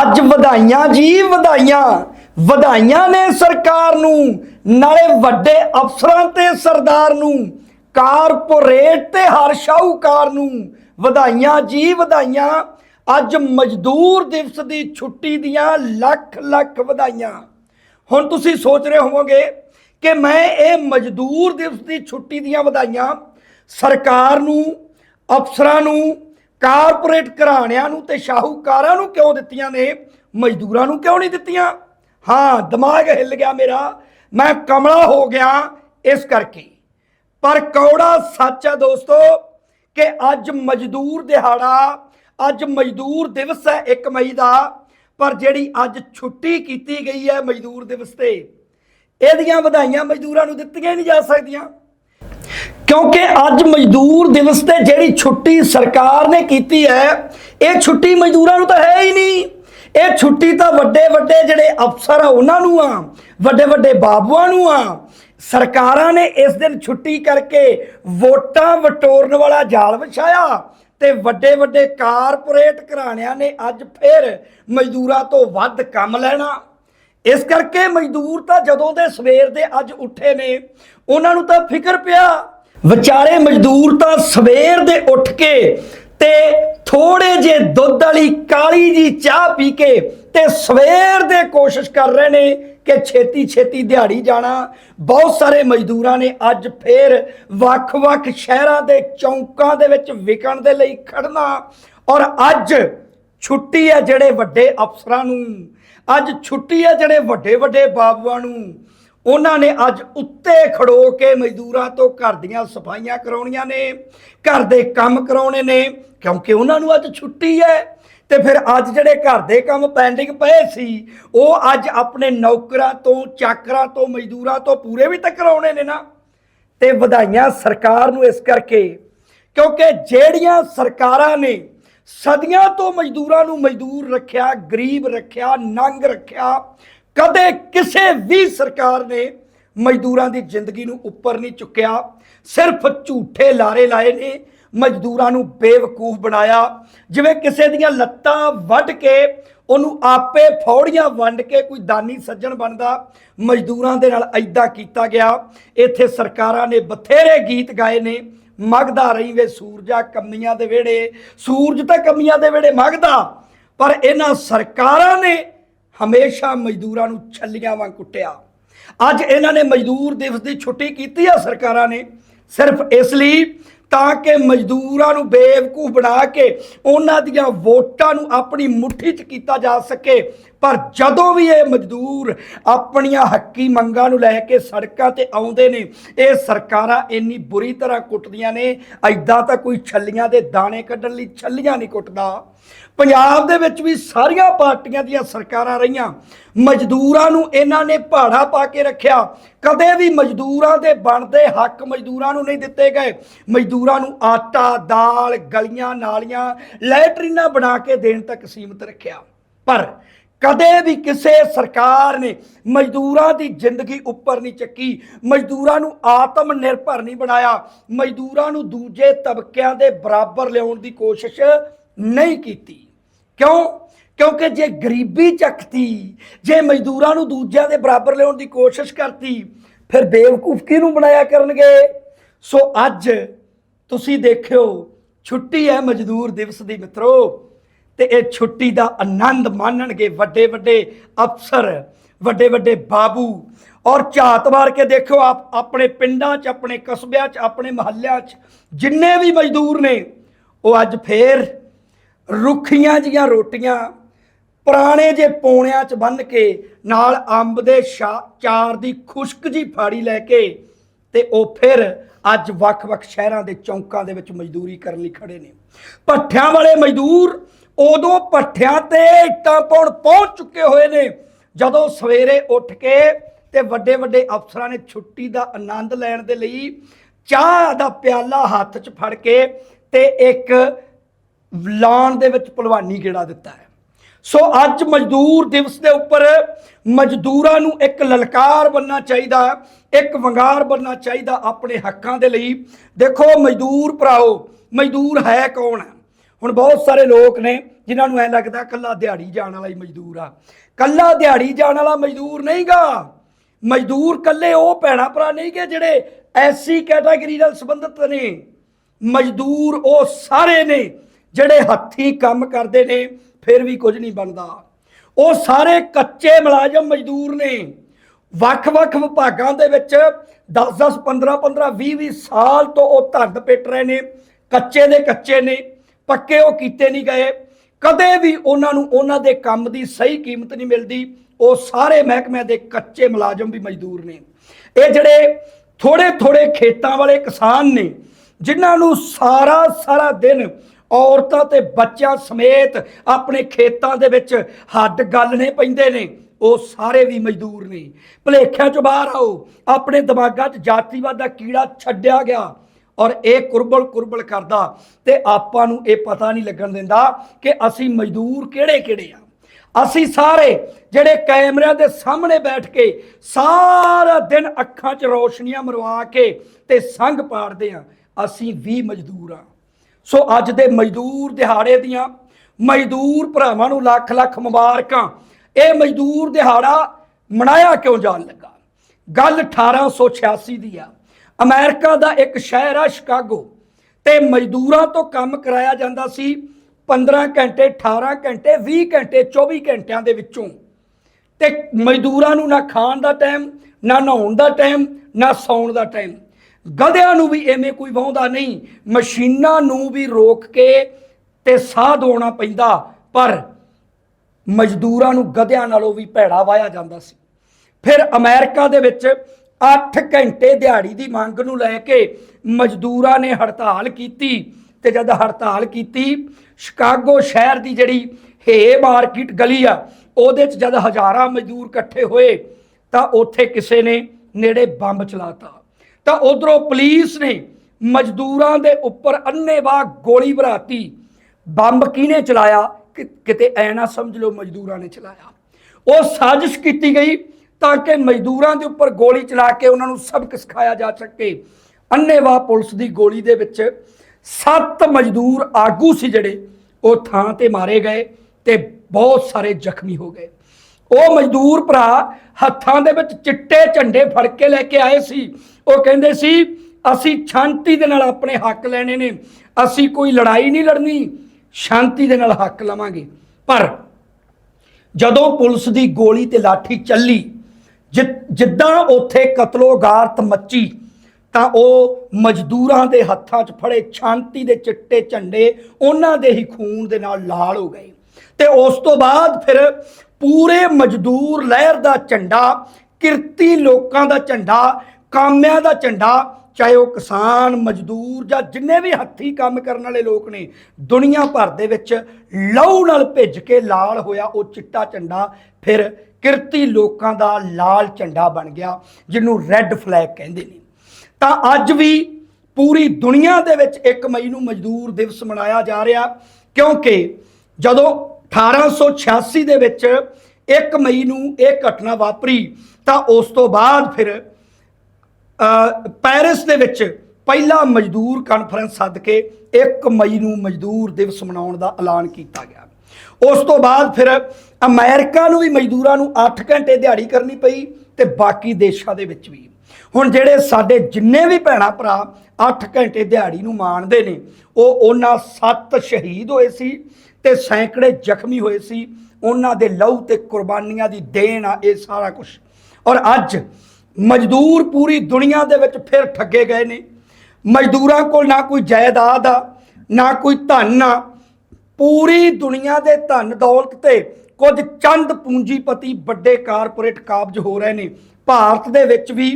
ਅੱਜ ਵਧਾਈਆਂ ਜੀ, ਵਧਾਈਆਂ। ਵਧਾਈਆਂ ਨੇ ਸਰਕਾਰ ਨੂੰ, ਨਾਲੇ ਵੱਡੇ ਅਫਸਰਾਂ ਤੇ ਸਰਦਾਰ ਨੂੰ, ਕਾਰਪੋਰੇਟ ਤੇ ਹਰ ਸ਼ਾਹੂਕਾਰ ਨੂੰ। ਵਧਾਈਆਂ ਜੀ, ਵਧਾਈਆਂ। ਅੱਜ ਮਜ਼ਦੂਰ ਦਿਵਸ ਦੀ ਛੁੱਟੀ ਦੀਆਂ ਲੱਖ ਲੱਖ ਵਧਾਈਆਂ। ਹੁਣ ਤੁਸੀਂ ਸੋਚ ਰਹੇ ਹੋਵੋਗੇ ਕਿ ਮੈਂ ਇਹ ਮਜ਼ਦੂਰ ਦਿਵਸ ਦੀ ਛੁੱਟੀ ਦੀਆਂ ਵਧਾਈਆਂ ਸਰਕਾਰ ਨੂੰ, ਅਫਸਰਾਂ ਨੂੰ ਕਾਰਪੋਰੇਟ ਘਰਾਣਿਆਂ ਨੂੰ ਤੇ ਸ਼ਾਹੂਕਾਰਾਂ ਨੂੰ ਕਿਉਂ ਦਿੱਤੀਆਂ ਨੇ? ਮਜ਼ਦੂਰਾਂ ਨੂੰ ਕਿਉਂ ਨਹੀਂ ਦਿੱਤੀਆਂ? ਹਾਂ, ਦਿਮਾਗ ਹਿੱਲ ਗਿਆ ਮੇਰਾ। ਮੈਂ ਕਮਲਾ ਹੋ ਗਿਆ ਇਸ ਕਰਕੇ। ਪਰ ਕੌੜਾ ਸੱਚ ਹੈ ਦੋਸਤੋ ਕਿ ਅੱਜ ਮਜ਼ਦੂਰ ਦਿਹਾੜਾ, ਅੱਜ ਮਜ਼ਦੂਰ ਦਿਵਸ ਹੈ 1 ਮਈ ਦਾ। ਪਰ ਜਿਹੜੀ ਅੱਜ ਛੁੱਟੀ ਕੀਤੀ ਗਈ ਹੈ ਮਜ਼ਦੂਰ ਦਿਵਸ ਤੇ, ਇਹਦੀਆਂ ਵਧਾਈਆਂ ਮਜ਼ਦੂਰਾਂ ਨੂੰ ਦਿੱਤੀਆਂ ਹੀ ਨਹੀਂ ਜਾ ਸਕਦੀਆਂ। ਕਿਉਂਕਿ ਅੱਜ ਮਜ਼ਦੂਰ ਦਿਵਸ ਤੇ ਜਿਹੜੀ ਛੁੱਟੀ ਸਰਕਾਰ ਨੇ ਕੀਤੀ ਹੈ, ਇਹ ਛੁੱਟੀ ਮਜ਼ਦੂਰਾਂ ਨੂੰ ਤਾਂ ਹੈ ਹੀ ਨਹੀਂ। ਇਹ ਛੁੱਟੀ ਤਾਂ ਵੱਡੇ ਵੱਡੇ ਜਿਹੜੇ ਅਫਸਰ ਆ, ਉਹਨਾਂ ਨੂੰ ਆ, ਵੱਡੇ ਵੱਡੇ ਬਾਬੂਆਂ ਨੂੰ ਆ। ਸਰਕਾਰਾਂ ਨੇ ਇਸ ਦਿਨ ਛੁੱਟੀ ਕਰਕੇ ਵੋਟਾਂ ਵਟੋਰਨ ਵਾਲਾ ਜਾਲ ਵਿਛਾਇਆ ਤੇ ਵੱਡੇ ਵੱਡੇ ਕਾਰਪੋਰੇਟ ਘਰਾਣਿਆਂ ਨੇ ਅੱਜ ਫਿਰ ਮਜ਼ਦੂਰਾਂ ਤੋਂ ਵੱਧ ਕੰਮ ਲੈਣਾ। ਇਸ ਕਰਕੇ ਮਜ਼ਦੂਰ ਤਾਂ ਜਦੋਂ ਦੇ ਸਵੇਰ ਦੇ ਅੱਜ ਉੱਠੇ ਨੇ, ਉਹਨਾਂ ਨੂੰ ਤਾਂ ਫਿਕਰ ਪਿਆ ਵਿਚਾਰੇ ਮਜ਼ਦੂਰ ਤਾਂ ਸਵੇਰ ਦੇ ਉੱਠ ਕੇ ਤੇ ਥੋੜੇ ਜੇ ਦੁੱਧ ਵਾਲੀ ਕਾਲੀ ਜੀ ਚਾਹ ਪੀ ਕੇ ਤੇ ਸਵੇਰ ਦੇ ਕੋਸ਼ਿਸ਼ ਕਰ ਰਹੇ ਨੇ ਕਿ ਛੇਤੀ ਛੇਤੀ ਦਿਹਾੜੀ ਜਾਣਾ। ਬਹੁਤ ਸਾਰੇ ਮਜ਼ਦੂਰਾਂ ਨੇ ਅੱਜ ਫੇਰ ਵੱਖ-ਵੱਖ ਸ਼ਹਿਰਾਂ ਦੇ ਚੌਂਕਾਂ ਦੇ ਵਿੱਚ ਵਿਕਣ ਦੇ ਲਈ ਖੜਨਾ। ਔਰ ਅੱਜ ਛੁੱਟੀ ਹੈ ਜਿਹੜੇ ਵੱਡੇ ਅਫਸਰਾਂ ਨੂੰ। ਅੱਜ ਛੁੱਟੀ ਹੈ ਜਿਹੜੇ ਵੱਡੇ ਵੱਡੇ ਬਾਬੂਆਂ ਨੂੰ। ਉਹਨਾਂ ਨੇ ਅੱਜ ਉੱਤੇ ਖੜੋ ਕੇ ਮਜ਼ਦੂਰਾਂ ਤੋਂ ਘਰ ਦੀਆਂ ਸਫਾਈਆਂ ਕਰਾਉਣੀਆਂ ਨੇ, ਘਰ ਦੇ ਕੰਮ ਕਰਾਉਣੇ ਨੇ, ਕਿਉਂਕਿ ਉਹਨਾਂ ਨੂੰ ਅੱਜ ਛੁੱਟੀ ਹੈ। ਤੇ ਫਿਰ ਅੱਜ ਜਿਹੜੇ ਘਰ ਦੇ ਕੰਮ ਪੈਂਡਿੰਗ ਪਏ ਸੀ, ਉਹ ਅੱਜ ਆਪਣੇ ਨੌਕਰਾਂ ਤੋਂ, ਚਾਕਰਾਂ ਤੋਂ, ਮਜ਼ਦੂਰਾਂ ਤੋਂ ਪੂਰੇ ਵੀ ਤਾਂ ਕਰਾਉਣੇ ਨੇ ਨਾ। ਤੇ ਵਧਾਈਆਂ ਸਰਕਾਰ ਨੂੰ ਇਸ ਕਰਕੇ, ਕਿਉਂਕਿ ਜਿਹੜੀਆਂ ਸਰਕਾਰਾਂ ਨੇ ਸਦੀਆਂ ਤੋਂ ਮਜ਼ਦੂਰਾਂ ਨੂੰ ਮਜ਼ਦੂਰ ਰੱਖਿਆ, ਗਰੀਬ ਰੱਖਿਆ, ਨੰਗ ਰੱਖਿਆ ਕਦੇ ਕਿਸੇ ਵੀ ਸਰਕਾਰ ਨੇ ਮਜ਼ਦੂਰਾਂ ਦੀ ਜ਼ਿੰਦਗੀ ਨੂੰ ਉੱਪਰ ਨਹੀਂ ਚੁੱਕਿਆ। ਸਿਰਫ ਝੂਠੇ ਲਾਰੇ ਲਾਏ ਨੇ, ਮਜ਼ਦੂਰਾਂ ਨੂੰ ਬੇਵਕੂਫ ਬਣਾਇਆ। ਜਿਵੇਂ ਕਿਸੇ ਦੀਆਂ ਲੱਤਾਂ ਵੱਢ ਕੇ ਉਹਨੂੰ ਆਪੇ ਫੌੜੀਆਂ ਵੰਡ ਕੇ ਕੋਈ ਦਾਨੀ ਸੱਜਣ ਬਣਦਾ, ਮਜ਼ਦੂਰਾਂ ਦੇ ਨਾਲ ਐਦਾਂ ਕੀਤਾ ਗਿਆ। ਇੱਥੇ ਸਰਕਾਰਾਂ ਨੇ ਬਥੇਰੇ ਗੀਤ ਗਾਏ ਨੇ, ਮਗਦਾ ਰਹੀ ਵੇ ਸੂਰਜਾ ਕਮੀਆਂ ਦੇ ਵਿਹੜੇ। ਸੂਰਜ ਤਾਂ ਕਮੀਆਂ ਦੇ ਵਿਹੜੇ ਮਗਦਾ, ਪਰ ਇਹਨਾਂ ਸਰਕਾਰਾਂ ਨੇ ਹਮੇਸ਼ਾ ਮਜ਼ਦੂਰਾਂ ਨੂੰ ਛੱਲੀਆਂ ਵਾਂਗ ਕੁੱਟਿਆ। ਅੱਜ ਇਹਨਾਂ ਨੇ ਮਜ਼ਦੂਰ ਦਿਵਸ ਦੀ ਛੁੱਟੀ ਕੀਤੀ ਆ ਸਰਕਾਰਾਂ ਨੇ। ਸਿਰਫ ਇਸ ਲਈ ਤਾਂ ਕਿ ਮਜ਼ਦੂਰਾਂ ਨੂੰ ਬੇਵਕੂਫ ਬਣਾ ਕੇ ਉਹਨਾਂ ਦੀਆਂ ਵੋਟਾਂ ਨੂੰ ਆਪਣੀ ਮੁੱਠੀ 'ਚ ਕੀਤਾ ਜਾ ਸਕੇ। ਪਰ ਜਦੋਂ ਵੀ ਇਹ ਮਜ਼ਦੂਰ ਆਪਣੀਆਂ ਹੱਕੀ ਮੰਗਾਂ ਨੂੰ ਲੈ ਕੇ ਸੜਕਾਂ ਤੇ ਆਉਂਦੇ ਨੇ, ਇਹ ਸਰਕਾਰਾਂ ਇੰਨੀ ਬੁਰੀ ਤਰ੍ਹਾਂ ਕੁੱਟਦੀਆਂ ਨੇ। ਐਦਾਂ ਤਾਂ ਕੋਈ ਛੱਲੀਆਂ ਦੇ ਦਾਣੇ ਕੱਢਣ ਲਈ ਛੱਲੀਆਂ ਨਹੀਂ ਕੁੱਟਦਾ। ਪੰਜਾਬ ਦੇ ਵਿੱਚ ਵੀ ਸਾਰੀਆਂ ਪਾਰਟੀਆਂ ਦੀਆਂ ਸਰਕਾਰਾਂ ਰਹੀਆਂ। ਮਜ਼ਦੂਰਾਂ ਨੂੰ ਇਹਨਾਂ ਨੇ ਪਹਾੜਾ ਪਾ ਕੇ ਰੱਖਿਆ। ਕਦੇ ਵੀ ਮਜ਼ਦੂਰਾਂ ਦੇ ਬਣਦੇ ਹੱਕ ਮਜ਼ਦੂਰਾਂ ਨੂੰ ਨਹੀਂ ਦਿੱਤੇ ਗਏ। ਮਜ਼ਦੂਰਾਂ ਨੂੰ ਆਟਾ, ਦਾਲ, ਗਲੀਆਂ, ਨਾਲੀਆਂ, ਲੈਟਰੀਨਾਂ ਬਣਾ ਕੇ ਦੇਣ ਤੱਕ ਸੀਮਤ ਰੱਖਿਆ। ਪਰ ਕਦੇ ਵੀ ਕਿਸੇ ਸਰਕਾਰ ਨੇ ਮਜ਼ਦੂਰਾਂ ਦੀ ਜ਼ਿੰਦਗੀ ਉੱਪਰ ਨਹੀਂ ਚੱਕੀ। ਮਜ਼ਦੂਰਾਂ ਨੂੰ ਆਤਮ ਨਿਰਭਰ ਨਹੀਂ ਬਣਾਇਆ। ਮਜ਼ਦੂਰਾਂ ਨੂੰ ਦੂਜੇ ਤਬਕਿਆਂ ਦੇ ਬਰਾਬਰ ਲਿਆਉਣ ਦੀ ਕੋਸ਼ਿਸ਼ ਨਹੀਂ ਕੀਤੀ। ਕਿਉਂ? ਕਿਉਂਕਿ ਜੇ ਗਰੀਬੀ ਚੱਕਤੀ, ਜੇ ਮਜ਼ਦੂਰਾਂ ਨੂੰ ਦੂਜਿਆਂ ਦੇ ਬਰਾਬਰ ਲਿਆਉਣ ਦੀ ਕੋਸ਼ਿਸ਼ ਕਰਤੀ, ਫਿਰ ਬੇਵਕੂਫ ਕਿਹਨੂੰ ਬਣਾਇਆ ਕਰਨਗੇ? ਸੋ ਅੱਜ ਤੁਸੀਂ ਦੇਖਿਓ, ਛੁੱਟੀ ਹੈ ਮਜ਼ਦੂਰ ਦਿਵਸ ਦੀ ਮਿੱਤਰੋ, ਤੇ ਇਹ ਛੁੱਟੀ ਦਾ ਆਨੰਦ ਮਾਣਨਗੇ ਵੱਡੇ ਵੱਡੇ ਅਫਸਰ, ਵੱਡੇ ਵੱਡੇ ਬਾਬੂ, ਔਰ ਝਾਤ ਮਾਰ ਕੇ ਦੇਖੋ ਆਪ, ਆਪਣੇ ਪਿੰਡਾਂ 'ਚ, ਆਪਣੇ ਕਸਬਿਆਂ 'ਚ, ਆਪਣੇ ਮਹੱਲਿਆਂ 'ਚ, ਜਿੰਨੇ ਵੀ ਮਜ਼ਦੂਰ ਨੇ, ਉਹ ਅੱਜ ਫੇਰ ਰੁੱਖੀਆਂ ਜੀਆਂ ਰੋਟੀਆਂ ਪੁਰਾਣੇ ਜੇ ਪੌਣਿਆਂ 'ਚ ਬੰਨ ਕੇ ਨਾਲ ਅੰਬ ਦੇ ਸ਼ਾ- ਚਾਰ ਦੀ ਖੁਸ਼ਕ ਜੀ ਫਾੜੀ ਲੈ ਕੇ ਤੇ ਉਹ ਫਿਰ ਅੱਜ ਵੱਖ-ਵੱਖ ਸ਼ਹਿਰਾਂ ਦੇ ਚੌਂਕਾਂ ਦੇ ਵਿੱਚ ਮਜ਼ਦੂਰੀ ਕਰਨ ਲਈ ਖੜੇ ਨੇ। ਪੱਠਿਆਂ ਵਾਲੇ ਮਜ਼ਦੂਰ ਉਦੋਂ ਪੱਠਿਆਂ ਤੇ ਇੱਟਾਂ ਪਾਉਣ ਪਹੁੰਚ ਚੁੱਕੇ ਹੋਏ ਨੇ ਜਦੋਂ ਸਵੇਰੇ ਉੱਠ ਕੇ ਤੇ ਵੱਡੇ ਵੱਡੇ ਅਫਸਰਾਂ ਨੇ ਛੁੱਟੀ ਦਾ ਆਨੰਦ ਲੈਣ ਦੇ ਲਈ ਚਾਹ ਦਾ ਪਿਆਲਾ ਹੱਥ 'ਚ ਫੜ ਕੇ ਤੇ ਇੱਕ ਲਾਣ ਦੇ ਵਿੱਚ ਭਲਵਾਨੀ ਗੇੜਾ ਦਿੱਤਾ ਹੈ। ਸੋ ਅੱਜ ਮਜ਼ਦੂਰ ਦਿਵਸ ਦੇ ਉੱਪਰ ਮਜ਼ਦੂਰਾਂ ਨੂੰ ਇੱਕ ਲਲਕਾਰ ਬੰਨਣਾ ਚਾਹੀਦਾ, ਇੱਕ ਵੰਗਾਰ ਬੰਨਣਾ ਚਾਹੀਦਾ ਆਪਣੇ ਹੱਕਾਂ ਦੇ ਲਈ। ਦੇਖੋ ਮਜ਼ਦੂਰ ਭਰਾਓ, ਮਜ਼ਦੂਰ ਹੈ ਕੌਣ? ਹੈ ਹੁਣ ਬਹੁਤ ਸਾਰੇ ਲੋਕ ਨੇ ਜਿਨ੍ਹਾਂ ਨੂੰ ਐ ਲੱਗਦਾ ਕੱਲਾ ਦਿਹਾੜੀ ਜਾਣ ਵਾਲਾ ਹੀ ਮਜ਼ਦੂਰ ਆ। ਕੱਲਾ ਦਿਹਾੜੀ ਜਾਣ ਵਾਲਾ ਮਜ਼ਦੂਰ ਨਹੀਂਗਾ। ਮਜ਼ਦੂਰ ਕੱਲੇ ਉਹ ਭੈਣਾ ਭਰਾ ਨਹੀਂ ਕਿ ਜਿਹੜੇ ਐਸੀ ਕੈਟਾਗਰੀ ਨਾਲ ਸੰਬੰਧਿਤ ਨੇ। ਮਜ਼ਦੂਰ ਉਹ ਸਾਰੇ ਨੇ ਜਿਹੜੇ ਹੱਥੀਂ ਕੰਮ ਕਰਦੇ ਨੇ, ਫਿਰ ਵੀ ਕੁਝ ਨਹੀਂ ਬਣਦਾ। ਉਹ ਸਾਰੇ ਕੱਚੇ ਮੁਲਾਜ਼ਮ ਮਜ਼ਦੂਰ ਨੇ। ਵੱਖ-ਵੱਖ ਵਿਭਾਗਾਂ ਦੇ ਵਿੱਚ 10-10 15-15 20-20 ਸਾਲ ਤੋਂ ਉਹ ਧੰਦ ਪਿੱਟ ਰਹੇ ਨੇ। ਕੱਚੇ ਦੇ ਕੱਚੇ ਨੇ। ਪੱਕੇ ਉਹ ਕੀਤੇ ਨਹੀਂ ਗਏ। ਕਦੇ ਵੀ ਉਹਨਾਂ ਨੂੰ ਉਹਨਾਂ ਦੇ ਕੰਮ ਦੀ ਸਹੀ ਕੀਮਤ ਨਹੀਂ ਮਿਲਦੀ। ਉਹ ਸਾਰੇ ਮਹਿਕਮਿਆਂ ਦੇ ਕੱਚੇ ਮੁਲਾਜ਼ਮ ਵੀ ਮਜ਼ਦੂਰ ਨੇ। ਇਹ ਜਿਹੜੇ ਥੋੜੇ ਥੋੜੇ ਖੇਤਾਂ ਵਾਲੇ ਕਿਸਾਨ ਨੇ, ਜਿਨ੍ਹਾਂ ਨੂੰ ਸਾਰਾ ਸਾਰਾ ਦਿਨ ਔਰਤਾਂ ਤੇ ਬੱਚਿਆਂ ਸਮੇਤ ਆਪਣੇ ਖੇਤਾਂ ਦੇ ਵਿੱਚ ਹੱਡ ਗੱਲਣੇ ਪੈਂਦੇ ਨੇ, ਉਹ ਸਾਰੇ ਵੀ ਮਜ਼ਦੂਰ ਨੇ। ਭਲੇਖਿਆਂ ਚੋਂ ਬਾਹਰ ਆਓ, ਆਪਣੇ ਦਿਮਾਗਾਂ 'ਚ ਜਾਤੀਵਾਦ ਦਾ ਕੀੜਾ ਛੱਡਿਆ ਗਿਆ ਔਰ ਇਹ ਕੁਰਬਲ ਕੁਰਬਲ ਕਰਦਾ ਤੇ ਆਪਾਂ ਨੂੰ ਇਹ ਪਤਾ ਨਹੀਂ ਲੱਗਣ ਦਿੰਦਾ ਕਿ ਅਸੀਂ ਮਜ਼ਦੂਰ ਕਿਹੜੇ ਕਿਹੜੇ ਆ। ਅਸੀਂ ਸਾਰੇ ਜਿਹੜੇ ਕੈਮਰਿਆਂ ਦੇ ਸਾਹਮਣੇ ਬੈਠ ਕੇ ਸਾਰਾ ਦਿਨ ਅੱਖਾਂ 'ਚ ਰੋਸ਼ਨੀਆਂ ਮਰਵਾ ਕੇ ਤੇ ਸੰਗ ਪਾੜਦੇ ਆ ਅਸੀਂ ਵੀ ਮਜ਼ਦੂਰ ਆ ਸੋ ਅੱਜ ਦੇ ਮਜ਼ਦੂਰ ਦਿਹਾੜੇ ਦੀਆਂ ਮਜ਼ਦੂਰ ਭਰਾਵਾਂ ਨੂੰ ਲੱਖ ਲੱਖ ਮੁਬਾਰਕਾਂ। ਇਹ ਮਜ਼ਦੂਰ ਦਿਹਾੜਾ ਮਨਾਇਆ ਕਿਉਂ ਜਾਣ ਲੱਗਾ? ਗੱਲ 1886 ਦੀ ਆ। ਅਮਰੀਕਾ ਦਾ ਇੱਕ ਸ਼ਹਿਰ ਆ ਸ਼ਿਕਾਗੋ। ਤੇ ਮਜ਼ਦੂਰਾਂ ਤੋਂ ਕੰਮ ਕਰਾਇਆ ਜਾਂਦਾ ਸੀ 15 ਘੰਟੇ 18 ਘੰਟੇ 20 ਘੰਟੇ 24 ਘੰਟਿਆਂ ਦੇ ਵਿੱਚੋਂ। ਤੇ ਮਜ਼ਦੂਰਾਂ ਨੂੰ ਨਾ ਖਾਣ ਦਾ ਟਾਈਮ, ਨਾ ਨਹਾਉਣ ਦਾ ਟਾਈਮ, ਨਾ ਸੌਣ ਦਾ ਟਾਈਮ। ਗਧਿਆਂ ਨੂੰ ਵੀ ਐਵੇਂ ਕੋਈ ਵਾਹੁੰਦਾ ਨਹੀਂ, ਮਸ਼ੀਨਾਂ ਨੂੰ ਵੀ ਰੋਕ ਕੇ ਤੇ ਸਾਹ ਦਵਾਉਣਾ ਪੈਂਦਾ, ਪਰ ਮਜ਼ਦੂਰਾਂ ਨੂੰ ਗਧਿਆਂ ਨਾਲੋਂ ਵੀ ਭੈੜਾ ਵਾਇਆ ਜਾਂਦਾ ਸੀ। ਫਿਰ ਅਮਰੀਕਾ ਦੇ ਵਿੱਚ 8 ਘੰਟੇ ਦਿਹਾੜੀ ਦੀ ਮੰਗ ਨੂੰ ਲੈ ਕੇ ਮਜ਼ਦੂਰਾਂ ਨੇ ਹੜਤਾਲ ਕੀਤੀ ਤੇ ਜਦ ਹੜਤਾਲ ਕੀਤੀ, ਸ਼ਿਕਾਗੋ ਸ਼ਹਿਰ ਦੀ ਜਿਹੜੀ ਹੇ ਮਾਰਕੀਟ ਗਲੀ ਆ, ਉਹਦੇ 'ਚ ਜਦ ਹਜ਼ਾਰਾਂ ਮਜ਼ਦੂਰ ਇਕੱਠੇ ਹੋਏ, ਤਾਂ ਉੱਥੇ ਕਿਸੇ ਨੇ ਨੇੜੇ ਬੰਬ ਚਲਾਤਾ। ਤਾਂ ਉਧਰੋਂ ਪੁਲਿਸ ਨੇ ਮਜ਼ਦੂਰਾਂ ਦੇ ਉੱਪਰ ਅੰਨੇਵਾਹ ਗੋਲੀ ਭਰਾਤੀ ਬੰਬ ਕਿਹਨੇ ਚਲਾਇਆ? ਕਿ- ਕਿਤੇ ਐ ਨਾ ਸਮਝ ਲਓ ਮਜ਼ਦੂਰਾਂ ਨੇ ਚਲਾਇਆ। ਉਹ ਸਾਜ਼ਿਸ਼ ਕੀਤੀ ਗਈ ਤਾਂ ਕਿ ਮਜ਼ਦੂਰਾਂ ਦੇ ਉੱਪਰ ਗੋਲੀ ਚਲਾ ਕੇ ਉਹਨਾਂ ਨੂੰ ਸਬਕ ਸਿਖਾਇਆ ਜਾ ਸਕੇ। ਅੰਨੇਵਾਹ ਪੁਲਿਸ ਦੀ ਗੋਲੀ ਦੇ ਵਿੱਚ ਸੱਤ ਮਜ਼ਦੂਰ ਆਗੂ ਸੀ ਜਿਹੜੇ, ਉਹ ਥਾਂ ਤੇ ਮਾਰੇ ਗਏ ਤੇ ਬਹੁਤ ਸਾਰੇ ਜ਼ਖਮੀ ਹੋ ਗਏ। ਉਹ ਮਜ਼ਦੂਰ ਭਰਾ ਹੱਥਾਂ ਦੇ ਵਿੱਚ ਚਿੱਟੇ ਝੰਡੇ ਫੜ ਕੇ ਲੈ ਕੇ ਆਏ ਸੀ। ਉਹ ਕਹਿੰਦੇ ਸੀ, ਅਸੀਂ ਸ਼ਾਂਤੀ ਦੇ ਨਾਲ ਆਪਣੇ ਹੱਕ ਲੈਣੇ ਨੇ, ਅਸੀਂ ਕੋਈ ਲੜਾਈ ਨਹੀਂ ਲੜਨੀ, ਸ਼ਾਂਤੀ ਦੇ ਨਾਲ ਹੱਕ ਲਵਾਂਗੇ। ਪਰ ਜਦੋਂ ਪੁਲਿਸ ਦੀ ਗੋਲੀ ਤੇ ਲਾਠੀ ਚੱਲੀ, ਜਿ- ਜਿੱਦਾਂ ਉੱਥੇ ਕਤਲੋਗਾਰਤ ਮੱਚੀ, ਤਾਂ ਉਹ ਮਜ਼ਦੂਰਾਂ ਦੇ ਹੱਥਾਂ 'ਚ ਫੜੇ ਸ਼ਾਂਤੀ ਦੇ ਚਿੱਟੇ ਝੰਡੇ, ਉਹਨਾਂ ਦੇ ਹੀ ਖੂਨ ਦੇ ਨਾਲ ਲਾਲ ਹੋ ਗਏ। ਤੇ ਉਸ ਤੋਂ ਬਾਅਦ ਫਿਰ ਪੂਰੇ ਮਜ਼ਦੂਰ ਲਹਿਰ ਦਾ ਝੰਡਾ, ਕਿਰਤੀ ਲੋਕਾਂ ਦਾ ਝੰਡਾ ਕਾਮਿਆਂ ਦਾ ਝੰਡਾ, ਚਾਹੇ ਉਹ ਕਿਸਾਨ, ਮਜ਼ਦੂਰ ਜਾਂ ਜਿੰਨੇ ਵੀ ਹੱਥੀ ਕੰਮ ਕਰਨ ਵਾਲੇ ਲੋਕ ਨੇ, ਦੁਨੀਆ ਭਰ ਦੇ ਵਿੱਚ ਲਹੂ ਨਾਲ ਭਿੱਜ ਕੇ ਲਾਲ ਹੋਇਆ ਉਹ ਚਿੱਟਾ ਝੰਡਾ, ਫਿਰ ਕਿਰਤੀ ਲੋਕਾਂ ਦਾ ਲਾਲ ਝੰਡਾ ਬਣ ਗਿਆ, ਜਿਹਨੂੰ ਰੈੱਡ ਫਲੈਗ ਕਹਿੰਦੇ ਨੇ। ਤਾਂ ਅੱਜ ਵੀ ਪੂਰੀ ਦੁਨੀਆ ਦੇ ਵਿੱਚ 1 ਮਈ ਨੂੰ ਮਜ਼ਦੂਰ ਦਿਵਸ ਮਨਾਇਆ ਜਾ ਰਿਹਾ, ਕਿਉਂਕਿ ਜਦੋਂ 1886 ਦੇ ਵਿੱਚ 1 ਮਈ ਨੂੰ ਇਹ ਘਟਨਾ ਵਾਪਰੀ, ਤਾਂ ਉਸ ਤੋਂ ਬਾਅਦ ਫਿਰ ਪੈਰਿਸ ਦੇ ਵਿੱਚ ਪਹਿਲਾ ਮਜ਼ਦੂਰ ਕਾਨਫਰੰਸ ਸੱਦ ਕੇ 1 ਮਈ ਨੂੰ ਮਜ਼ਦੂਰ ਦਿਵਸ ਮਨਾਉਣ ਦਾ ਐਲਾਨ ਕੀਤਾ ਗਿਆ। ਉਸ ਤੋਂ ਬਾਅਦ ਫਿਰ ਅਮਰੀਕਾ ਨੂੰ ਵੀ ਮਜ਼ਦੂਰਾਂ ਨੂੰ 8 ਘੰਟੇ ਦਿਹਾੜੀ ਕਰਨੀ ਪਈ ਤੇ ਬਾਕੀ ਦੇਸ਼ਾਂ ਦੇ ਵਿੱਚ ਵੀ। ਹੁਣ ਜਿਹੜੇ ਸਾਡੇ ਜਿੰਨੇ ਵੀ ਭੈਣਾ ਭਰਾ 8 ਘੰਟੇ ਦਿਹਾੜੀ ਨੂੰ ਮਾਣਦੇ ਨੇ, ਉਹ ਉਹਨਾਂ ਸੱਤ ਸ਼ਹੀਦ ਹੋਏ ਸੀ ਤੇ ਸੈਂਕੜੇ ਜ਼ਖਮੀ ਹੋਏ ਸੀ। ਉਹਨਾਂ ਦੇ ਲਹੂ ਤੇ ਕੁਰਬਾਨੀਆਂ ਦੀ ਦੇਣ ਆ, ਇਹ ਸਾਰਾ ਕੁਝ ਔਰ ਅੱਜ ਮਜ਼ਦੂਰ ਪੂਰੀ ਦੁਨੀਆ ਦੇ ਵਿੱਚ ਫਿਰ ਠੱਗੇ ਗਏ ਨੇ। ਮਜ਼ਦੂਰਾਂ ਕੋਲ ਨਾ ਕੋਈ ਜਾਇਦਾਦ ਆ, ਨਾ ਕੋਈ ਧਨ ਆ। ਪੂਰੀ ਦੁਨੀਆ ਦੇ ਧਨ ਦੌਲਤ ਤੇ ਕੁਝ ਚੰਦ ਪੂੰਜੀਪਤੀ ਵੱਡੇ ਕਾਰਪੋਰੇਟ ਕਾਬਜ ਹੋ ਰਹੇ ਨੇ। ਭਾਰਤ ਦੇ ਵਿੱਚ ਵੀ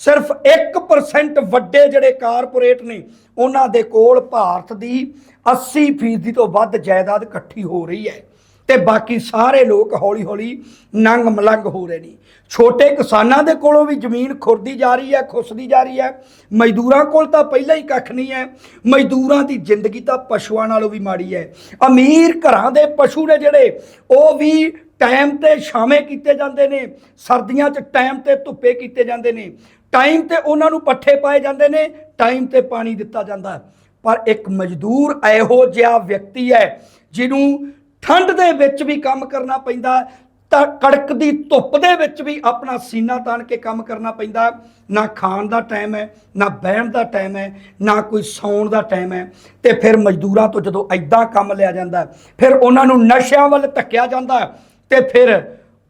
ਸਿਰਫ 1% ਵੱਡੇ ਜਿਹੜੇ ਕਾਰਪੋਰੇਟ ਨੇ, ਉਹਨਾਂ ਦੇ ਕੋਲ ਭਾਰਤ ਦੀ 80% ਤੋਂ ਵੱਧ ਜਾਇਦਾਦ ਇਕੱਠੀ ਹੋ ਰਹੀ ਹੈ। ਤੇ ਬਾਕੀ ਸਾਰੇ ਲੋਕ ਹੌਲੀ ਹੌਲੀ ਨੰਗ ਮਲੰਗ ਹੋ ਰਹੇ ਨੇ। ਛੋਟੇ ਕਿਸਾਨਾਂ ਦੇ ਕੋਲੋਂ ਵੀ ਜ਼ਮੀਨ ਖੁਰਦੀ ਜਾ ਰਹੀ ਹੈ, ਖੁੱਸਦੀ ਜਾ ਰਹੀ ਹੈ। ਮਜ਼ਦੂਰਾਂ ਕੋਲ ਤਾਂ ਪਹਿਲਾਂ ਹੀ ਕੱਖ ਨਹੀਂ ਹੈ। ਮਜ਼ਦੂਰਾਂ ਦੀ ਜ਼ਿੰਦਗੀ ਤਾਂ ਪਸ਼ੂਆਂ ਨਾਲੋਂ ਵੀ ਮਾੜੀ ਹੈ। ਅਮੀਰ ਘਰਾਂ ਦੇ ਪਸ਼ੂ ਨੇ ਜਿਹੜੇ, ਉਹ ਵੀ ਟਾਈਮ ਤੇ ਛਾਵੇਂ ਕੀਤੇ ਜਾਂਦੇ ਨੇ। ਸਰਦੀਆਂ 'ਚ ਟਾਈਮ ਤੇ ਧੁੱਪੇ ਕੀਤੇ ਜਾਂਦੇ ਨੇ। ਟਾਈਮ ਤੇ ਉਹਨਾਂ ਨੂੰ ਪੱਠੇ ਪਾਏ ਜਾਂਦੇ ਨੇ, ਟਾਈਮ ਤੇ ਪਾਣੀ ਦਿੱਤਾ ਜਾਂਦਾ ਪਰ ਇੱਕ ਮਜ਼ਦੂਰ ਇਹੋ ਜਿਹਾ ਵਿਅਕਤੀ ਹੈ, ਜਿਹਨੂੰ ਠੰਡ ਦੇ ਵਿੱਚ ਵੀ ਕੰਮ ਕਰਨਾ ਪੈਂਦਾ ਹੈ, ਤਾਂ ਕੜਕਦੀ ਧੁੱਪ ਦੇ ਵਿੱਚ ਵੀ ਆਪਣਾ ਸੀਨਾ ਤਾਣ ਕੇ ਕੰਮ ਕਰਨਾ ਪੈਂਦਾ ਨਾ ਖਾਣ ਦਾ ਟਾਈਮ ਹੈ ਨਾ ਬਹਿਣ ਦਾ ਟਾਈਮ ਹੈ ਨਾ ਕੋਈ ਸੌਣ ਦਾ ਟਾਈਮ ਹੈ। ਤੇ ਫਿਰ ਮਜ਼ਦੂਰਾਂ ਤੋਂ ਜਦੋਂ ਐਦਾਂ ਕੰਮ ਲਿਆ ਜਾਂਦਾ ਫਿਰ ਉਹਨਾਂ ਨੂੰ ਨਸ਼ਿਆਂ ਵੱਲ ਧੱਕਿਆ ਜਾਂਦਾ ਹੈ। ਤੇ ਫਿਰ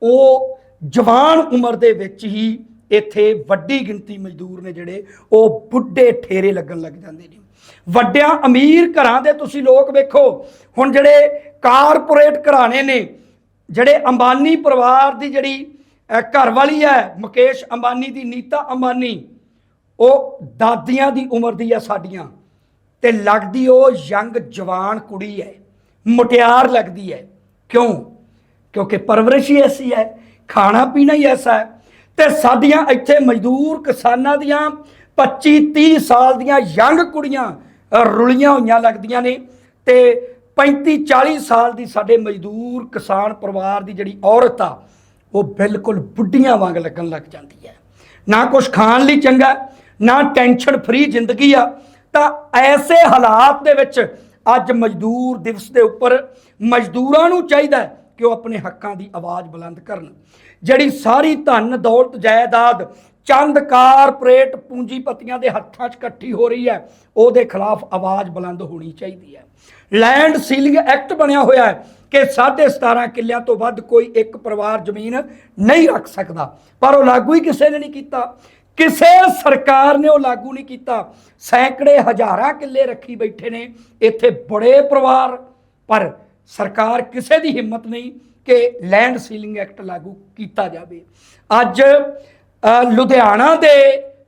ਉਹ ਜਵਾਨ ਉਮਰ ਦੇ ਵਿੱਚ ਹੀ ਇੱਥੇ ਵੱਡੀ ਗਿਣਤੀ ਮਜ਼ਦੂਰ ਨੇ ਜਿਹੜੇ ਉਹ ਬੁੱਢੇ ਠੇਰੇ ਲੱਗਣ ਲੱਗ ਜਾਂਦੇ ਨੇ। ਵੱਡਿਆਂ ਅਮੀਰ ਘਰਾਂ ਦੇ ਤੁਸੀਂ ਲੋਕ ਵੇਖੋ ਹੁਣ ਜਿਹੜੇ ਕਾਰਪੋਰੇਟ ਘਰਾਣੇ ਨੇ ਜਿਹੜੇ ਅੰਬਾਨੀ ਪਰਿਵਾਰ ਦੀ ਜਿਹੜੀ ਅਹ, ਘਰ ਵਾਲੀ ਹੈ ਮੁਕੇਸ਼ ਅੰਬਾਨੀ ਦੀ ਨੀਤਾ ਅੰਬਾਨੀ ਉਹ ਦਾਦੀਆਂ ਦੀ ਉਮਰ ਦੀ ਹੈ ਸਾਡੀਆਂ ਤੇ ਲੱਗਦੀ ਉਹ ਯੰਗ ਜਵਾਨ ਕੁੜੀ ਹੈ ਮੁਟਿਆਰ ਲੱਗਦੀ ਹੈ। ਕਿਉਂ? ਕਿਉਂਕਿ ਪਰਵਰਿਸ਼ ਹੀ ਐਸੀ ਹੈ ਖਾਣਾ ਪੀਣਾ ਹੀ ਐਸਾ ਹੈ ਤੇ ਸਾਡੀਆਂ ਇੱਥੇ ਮਜ਼ਦੂਰ ਕਿਸਾਨਾਂ ਦੀਆਂ 25 30 ਸਾਲ ਦੀਆਂ ਯੰਗ ਕੁੜੀਆਂ ਰੁਲੀਆਂ ਹੋਈਆਂ ਲੱਗਦੀਆਂ ਨੇ ਤੇ 35 40 ਸਾਲ ਦੀ ਸਾਡੇ ਮਜ਼ਦੂਰ ਕਿਸਾਨ ਪਰਿਵਾਰ ਦੀ ਜਿਹੜੀ ਔਰਤ ਆ, ਉਹ ਬਿਲਕੁਲ ਬੁੱਢੀਆਂ ਵਾਂਗ ਲੱਗਣ ਲੱਗ ਜਾਂਦੀ ਹੈ। ਨਾ ਕੁਝ ਖਾਣ ਲਈ ਚੰਗਾ, ਨਾ ਟੈਨਸ਼ਨ ਫਰੀ ਜ਼ਿੰਦਗੀ ਆ, ਤਾਂ ਐਸੇ ਹਾਲਾਤ ਦੇ ਵਿੱਚ ਅੱਜ ਮਜ਼ਦੂਰ ਦਿਵਸ ਦੇ ਉੱਪਰ ਮਜ਼ਦੂਰਾਂ ਨੂੰ ਚਾਹੀਦਾ ਕਿ ਉਹ ਆਪਣੇ ਹੱਕਾਂ ਦੀ ਆਵਾਜ਼ ਬੁਲੰਦ ਕਰਨ। ਜਿਹੜੀ ਸਾਰੀ ਧਨ ਦੌਲਤ, ਜਾਇਦਾਦ ਚੰਦ ਕਾਰਪੋਰੇਟ ਪੂੰਜੀਪਤੀਆਂ ਦੇ ਹੱਥਾਂ 'ਚ ਇਕੱਠੀ ਹੋ ਰਹੀ ਹੈ। ਉਹਦੇ ਖਿਲਾਫ ਆਵਾਜ਼ ਬੁਲੰਦ ਹੋਣੀ ਚਾਹੀਦੀ ਹੈ। ਲੈਂਡ ਸੀਲਿੰਗ ਐਕਟ ਬਣਿਆ ਹੋਇਆ ਹੈ ਕਿ 17.5 ਕਿੱਲਿਆਂ ਤੋਂ ਵੱਧ ਕੋਈ ਇੱਕ ਪਰਿਵਾਰ ਜ਼ਮੀਨ ਨਹੀਂ ਰੱਖ ਸਕਦਾ। ਪਰ ਉਹ ਲਾਗੂ ਹੀ ਕਿਸੇ ਨੇ ਨਹੀਂ ਕੀਤਾ। ਕਿਸੇ ਸਰਕਾਰ ਨੇ ਉਹ ਲਾਗੂ ਨਹੀਂ ਕੀਤਾ। ਸੈਂਕੜੇ ਹਜ਼ਾਰਾਂ ਕਿੱਲੇ ਰੱਖੀ ਬੈਠੇ ਨੇ ਇੱਥੇ ਬੜੇ ਪਰਿਵਾਰ। ਪਰ ਸਰਕਾਰ ਕਿਸੇ ਦੀ ਹਿੰਮਤ ਨਹੀਂ ਕਿ ਲੈਂਡ ਸੀਲਿੰਗ ਐਕਟ ਲਾਗੂ ਕੀਤਾ ਜਾਵੇ। ਅੱਜ ਲੁਧਿਆਣਾ ਦੇ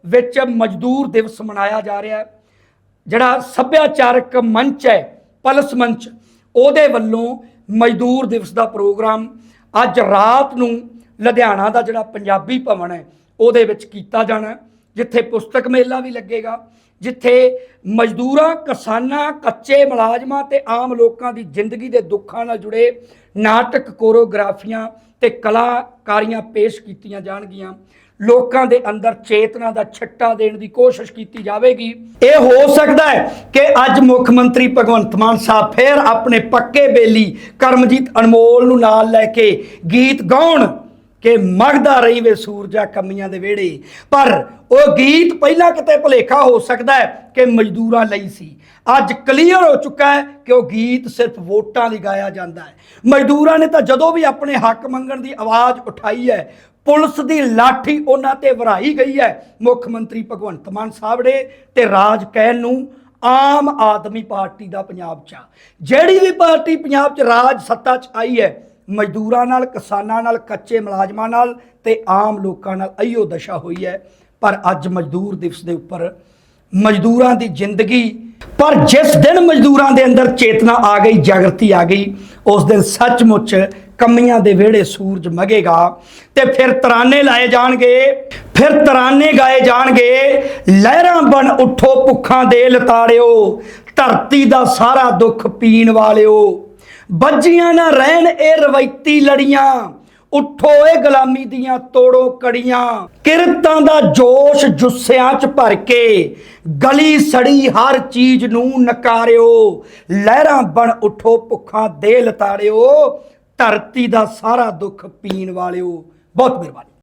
ਵਿੱਚ ਮਜ਼ਦੂਰ ਦਿਵਸ ਮਨਾਇਆ ਜਾ ਰਿਹਾ ਹੈ। ਜਿਹੜਾ ਸੱਭਿਆਚਾਰਕ ਮੰਚ ਹੈ, ਪਲਸ ਮੰਚ, ਉਹਦੇ ਵੱਲੋਂ ਮਜ਼ਦੂਰ ਦਿਵਸ ਦਾ ਪ੍ਰੋਗਰਾਮ ਅੱਜ ਰਾਤ ਨੂੰ ਲੁਧਿਆਣਾ ਦਾ ਜਿਹੜਾ ਪੰਜਾਬੀ ਭਵਨ ਹੈ, ਉਹਦੇ ਵਿੱਚ ਕੀਤਾ ਜਾਣਾ ਜਿੱਥੇ ਪੁਸਤਕ ਮੇਲਾ ਵੀ ਲੱਗੇਗਾ, ਜਿੱਥੇ ਮਜ਼ਦੂਰਾਂ, ਕਿਸਾਨਾਂ, ਕੱਚੇ ਮੁਲਾਜ਼ਮਾਂ ਤੇ ਆਮ ਲੋਕਾਂ ਦੀ ਜ਼ਿੰਦਗੀ ਦੇ ਦੁੱਖਾਂ ਨਾਲ ਜੁੜੇ ਨਾਟਕ ਕੋਰੀਓਗ੍ਰਾਫੀਆਂ ਤੇ ਕਲਾਕਾਰੀਆਂ ਪੇਸ਼ ਕੀਤੀਆਂ ਜਾਣਗੀਆਂ। ਲੋਕਾਂ ਦੇ ਅੰਦਰ ਚੇਤਨਾ ਦਾ ਛੱਟਾ ਦੇਣ ਦੀ ਕੋਸ਼ਿਸ਼ ਕੀਤੀ ਜਾਵੇਗੀ। ਇਹ ਹੋ ਸਕਦਾ ਹੈ ਕਿ ਅੱਜ ਮੁੱਖ ਮੰਤਰੀ ਭਗਵੰਤ ਮਾਨ ਸਾਹਿਬ ਫੇਰ ਆਪਣੇ ਪੱਕੇ ਬੇਲੀ ਕਰਮਜੀਤ ਅਨਮੋਲ ਨੂੰ ਨਾਲ ਲੈ ਕੇ ਗੀਤ ਗਾਉਣ ਕਿ ਮਗਦਾ ਰਹੀ ਵੇ ਸੂਰਜਾ ਕਮੀਆਂ ਦੇ ਵਿਹੜੇ। ਪਰ ਉਹ ਗੀਤ ਪਹਿਲਾਂ ਕਿਤੇ ਭੁਲੇਖਾ ਹੋ ਸਕਦਾ ਹੈ ਕਿ ਮਜ਼ਦੂਰਾਂ ਲਈ ਸੀ। ਅੱਜ ਕਲੀਅਰ ਹੋ ਚੁੱਕਾ ਹੈ ਕਿ ਉਹ ਗੀਤ ਸਿਰਫ ਵੋਟਾਂ ਲਈ ਗਾਇਆ ਜਾਂਦਾ ਹੈ। ਮਜ਼ਦੂਰਾਂ ਨੇ ਤਾਂ ਜਦੋਂ ਵੀ ਆਪਣੇ ਹੱਕ ਮੰਗਣ ਦੀ ਆਵਾਜ਼ ਉਠਾਈ ਹੈ, ਪੁਲਿਸ ਦੀ ਲਾਠੀ ਉਹਨਾਂ ਤੇ ਵਰਾਈ ਗਈ ਹੈ। ਮੁੱਖ ਮੰਤਰੀ ਭਗਵੰਤ ਮਾਨ ਸਾਹਿਬ ਨੇ ਤੇ ਰਾਜ ਕਹਿਣ ਨੂੰ ਆਮ ਆਦਮੀ ਪਾਰਟੀ ਦਾ ਪੰਜਾਬ 'ਚ ਆ। ਜਿਹੜੀ ਵੀ ਪਾਰਟੀ ਪੰਜਾਬ 'ਚ ਰਾਜ ਸੱਤਾ 'ਚ ਆਈ ਹੈ, ਮਜ਼ਦੂਰਾਂ ਨਾਲ, ਕਿਸਾਨਾਂ ਨਾਲ, ਕੱਚੇ ਮੁਲਾਜ਼ਮਾਂ ਨਾਲ ਤੇ ਆਮ ਲੋਕਾਂ ਨਾਲ ਅਈਓ ਦਸ਼ਾ ਹੋਈ ਹੈ। ਪਰ ਅੱਜ ਮਜ਼ਦੂਰ ਦਿਵਸ ਦੇ ਉੱਪਰ ਮਜ਼ਦੂਰਾਂ ਦੀ ਜ਼ਿੰਦਗੀ ਪਰ ਜਿਸ ਦਿਨ ਮਜ਼ਦੂਰਾਂ ਦੇ ਅੰਦਰ ਚੇਤਨਾ ਆ ਗਈ, ਜਾਗਰਤੀ ਆ ਗਈ, ਉਸ ਦਿਨ ਸੱਚਮੁੱਚ ਕਮੀਆਂ ਦੇ ਵਿਹੜੇ ਸੂਰਜ ਮਗੇਗਾ ਤੇ ਫਿਰ ਤਰਾਨੇ ਲਾਏ ਜਾਣਗੇ, ਫਿਰ ਤਰਾਨੇ ਗਾਏ ਜਾਣਗੇ, ਲਹਿਰਾਂ ਬਣ ਉੱਠੋ ਭੁੱਖਾਂ ਦੇ ਲਤਾੜਿਓ, ਧਰਤੀ ਦਾ ਸਾਰਾ ਦੁੱਖ ਪੀਣ ਵਾਲਿਓ। ਬੱਜੀਆਂ ਨਾ ਰਹਿਣ ਇਹ ਰਵਾਇਤੀ ਲੜੀਆਂ ਉੱਠੋ ਏ ਗੁਲਾਮੀ ਦੀਆਂ ਤੋੜੋ ਕੜੀਆਂ। ਕਿਰਤਾਂ ਦਾ ਜੋਸ਼ ਜੁੱਸਿਆਂ 'ਚ ਭਰ ਕੇ, ਗਲੀ ਸੜੀ ਹਰ ਚੀਜ਼ ਨੂੰ ਨਕਾਰਿਓ। ਲਹਿਰਾਂ ਬਣ ਉੱਠੋ ਭੁੱਖਾਂ ਦੇ ਲਤਾੜਿਓ ਧਰਤੀ ਦਾ ਸਾਰਾ ਦੁੱਖ ਪੀਣ ਵਾਲਿਓ। ਬਹੁਤ ਮਿਹਰਬਾਨੀ।